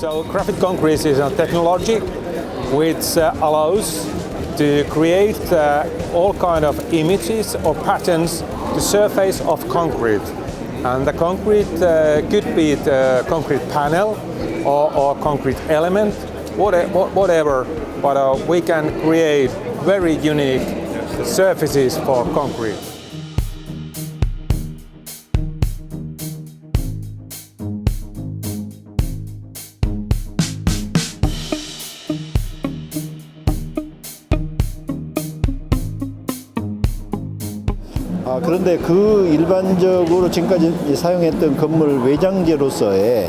Graphite concrete is a technology which uh, allows to create uh, all kind of images or patterns the surface of concrete. And the concrete uh, could be the concrete panel or, or concrete element, whatever, but uh, we can create very unique surfaces for concrete. 아, 그런데 그 일반적으로 지금까지 사용했던 건물 외장재로서의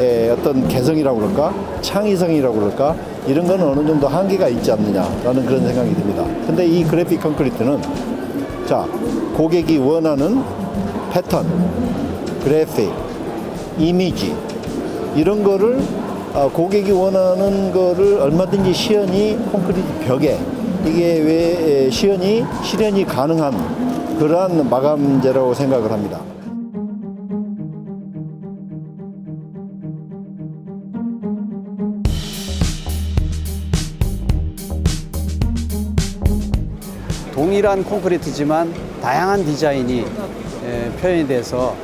에, 어떤 개성이라고 그럴까? 창의성이라고 그럴까? 이런 거는 어느 정도 한계가 있지 않느냐라는 그런 생각이 듭니다. 근데 이 그래픽 콘크리트는 자, 고객이 원하는 패턴, 그래픽, 이미지 이런 거를 아, 고객이 원하는 거를 얼마든지 시연이 콘크리트 벽에 이게 왜 에, 시연이 실현이 가능한 그러한 마감재라고 생각을 합니다. 동일한 콘크리트지만 다양한 디자인이 에, 표현이 돼서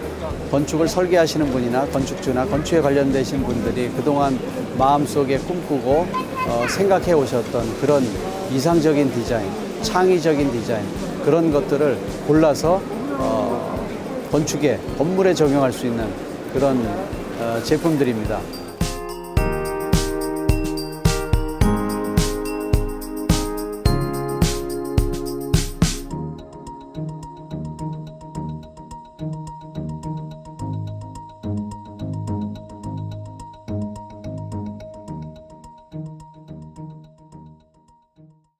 건축을 설계하시는 분이나 건축주나 건축에 관련되신 분들이 그동안 마음속에 꿈꾸고 어, 생각해 오셨던 그런 이상적인 디자인, 창의적인 디자인 그런 것들을 골라서 어, 건축에 건물에 적용할 수 있는 그런 어, 제품들입니다.